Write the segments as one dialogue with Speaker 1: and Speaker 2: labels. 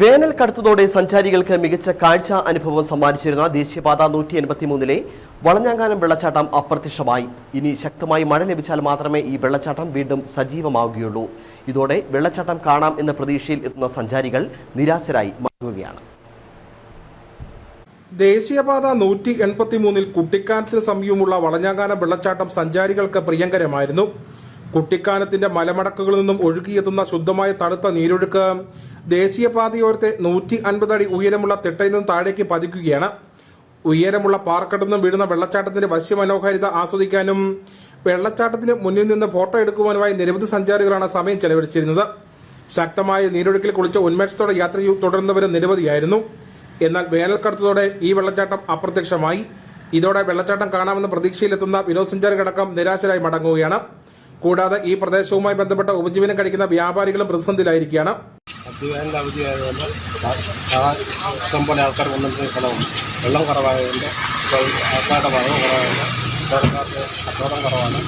Speaker 1: വേനൽ കടുത്തതോടെ സഞ്ചാരികൾക്ക് മികച്ച കാഴ്ച അനുഭവം സമ്മാനിച്ചിരുന്ന ദേശീയപാത നൂറ്റി എൺപത്തി മൂന്നിലെ വളഞ്ഞാങ്കാനം വെള്ളച്ചാട്ടം അപ്രത്യക്ഷമായി. ഇനി ശക്തമായി മഴ ലഭിച്ചാൽ മാത്രമേ ഈ വെള്ളച്ചാട്ടം വീണ്ടും സജീവമാവുകയുള്ളൂ. ഇതോടെ വെള്ളച്ചാട്ടം കാണാം എന്ന പ്രതീക്ഷയിൽ എത്തുന്ന സഞ്ചാരികൾ നിരാശരായി മടങ്ങുകയാണ്.
Speaker 2: ദേശീയപാത നൂറ്റി എൺപത്തി മൂന്നിൽ കുട്ടിക്കാനത്തിന് സമീപമുള്ള വളഞ്ഞാങ്കാനം വെള്ളച്ചാട്ടം സഞ്ചാരികൾക്ക് പ്രിയങ്കരമായിരുന്നു. കുട്ടിക്കാനത്തിന്റെ മലമടക്കുകളിൽ നിന്നും ഒഴുകിയെത്തുന്ന ശുദ്ധമായ തണുത്ത നീരൊഴുക്ക് ദേശീയപാതയോരത്തെ നൂറ്റി അൻപത് അടി ഉയരമുള്ള തിട്ടയിൽ നിന്ന് താഴേക്ക് പതിക്കുകയാണ്. ഉയരമുള്ള പാറക്കെട്ടിൽ നിന്നും വീഴുന്ന വെള്ളച്ചാട്ടത്തിന്റെ വശ്യമനോഹാരിത ആസ്വദിക്കാനും വെള്ളച്ചാട്ടത്തിന് മുന്നിൽ നിന്ന് ഫോട്ടോ എടുക്കുവാനുമായി നിരവധി സഞ്ചാരികളാണ് സമയം ചെലവഴിച്ചിരുന്നത്. ശക്തമായ നീരൊഴുക്കിൽ കുളിച്ച ഉന്മേഷത്തോടെ യാത്ര തുടരുന്നവരും നിരവധിയായിരുന്നു. എന്നാൽ വേനൽക്കടുത്തതോടെ ഈ വെള്ളച്ചാട്ടം അപ്രത്യക്ഷമായി. ഇതോടെ വെള്ളച്ചാട്ടം കാണാമെന്ന പ്രതീക്ഷയിലെത്തുന്ന വിനോദസഞ്ചാരികളടക്കം നിരാശരായി മടങ്ങുകയാണ്. കൂടാതെ ഈ പ്രദേശവുമായി ബന്ധപ്പെട്ട ഉപജീവനം കഴിക്കുന്ന വ്യാപാരികളും പ്രതിസന്ധിയിലായിരിക്കുകയാണ്.
Speaker 3: അധ്യയനത്തിന്റെ അവധിയായതുകൊണ്ട് ഇഷ്ടംപോലെ ആൾക്കാർ വന്നിട്ട് സ്ഥലമുണ്ട് വെള്ളം കുറവായതുകൊണ്ട് ആൾക്കാരുടെ വളവ് കുറവായതുകൊണ്ട് കച്ചവടക്കാർക്ക് കച്ചവടം കുറവാണ്.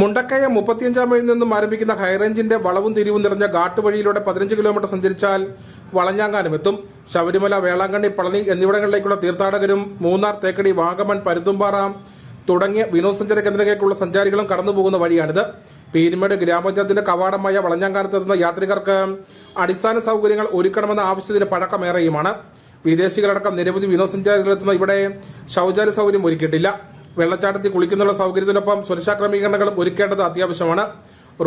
Speaker 2: മുണ്ടക്കയ മുപ്പത്തിയഞ്ചാം മൈലിൽ നിന്നും ആരംഭിക്കുന്ന ഹൈറേഞ്ചിന്റെ വളവും തിരിവും നിറഞ്ഞ ഘാട്ടുവഴിയിലൂടെ പതിനഞ്ച് കിലോമീറ്റർ സഞ്ചരിച്ചാൽ വളഞ്ഞാങ്കാനം എത്തും. ശബരിമല വേളാങ്കണ്ണി പളനി എന്നിവിടങ്ങളിലേക്കുള്ള തീർത്ഥാടകരും മൂന്നാർ തേക്കടി വാഗമൺ പരുത്തുംപാറ തുടങ്ങിയ വിനോദസഞ്ചാര കേന്ദ്രങ്ങളിലേക്കുള്ള സഞ്ചാരികളും കടന്നുപോകുന്ന വഴിയാണിത്. പീരുമേട് ഗ്രാമപഞ്ചായത്തിന്റെ കവാടമായ വളഞ്ഞാങ്കാനത്തെത്തുന്ന യാത്രികർക്ക് അടിസ്ഥാന സൗകര്യങ്ങൾ ഒരുക്കണമെന്ന ആവശ്യത്തിന് പഴക്കമേറെയുമാണ്. വിദേശികളടക്കം നിരവധി വിനോദസഞ്ചാരികളെത്തുന്ന ഇവിടെ ശൌചാലയ സൗകര്യം ഒരുക്കിയിട്ടില്ല. വെള്ളച്ചാട്ടത്തിൽ കുളിക്കുന്നുള്ള സൗകര്യത്തിനൊപ്പം സുരക്ഷാ ക്രമീകരണങ്ങളും ഒരുക്കേണ്ടത് അത്യാവശ്യമാണ്.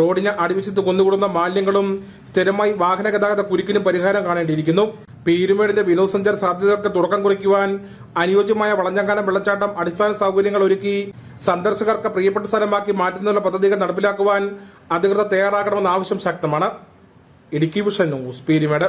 Speaker 2: റോഡിന് അടിവശത്ത് കൊന്നുകൂടുന്ന മാലിന്യങ്ങളും സ്ഥിരമായി വാഹന ഗതാഗത കുരുക്കിനും പരിഹാരം കാണേണ്ടിയിരിക്കുന്നു. പീരുമേടിന്റെ വിനോദസഞ്ചാര സാധ്യതകൾക്ക് തുടക്കം കുറിക്കുവാൻ അനുയോജ്യമായ വളഞ്ഞങ്കാലം വെള്ളച്ചാട്ടം അടിസ്ഥാന സൗകര്യങ്ങൾ ഒരുക്കി സന്ദർശകർക്ക് പ്രിയപ്പെട്ട സ്ഥലമാക്കി മാറ്റുന്നതിനുള്ള പദ്ധതികൾ നടപ്പിലാക്കുവാൻ അധികൃതർ തയ്യാറാക്കണമെന്ന ആവശ്യം ശക്തമാണ്. Idukki vision news Peermade.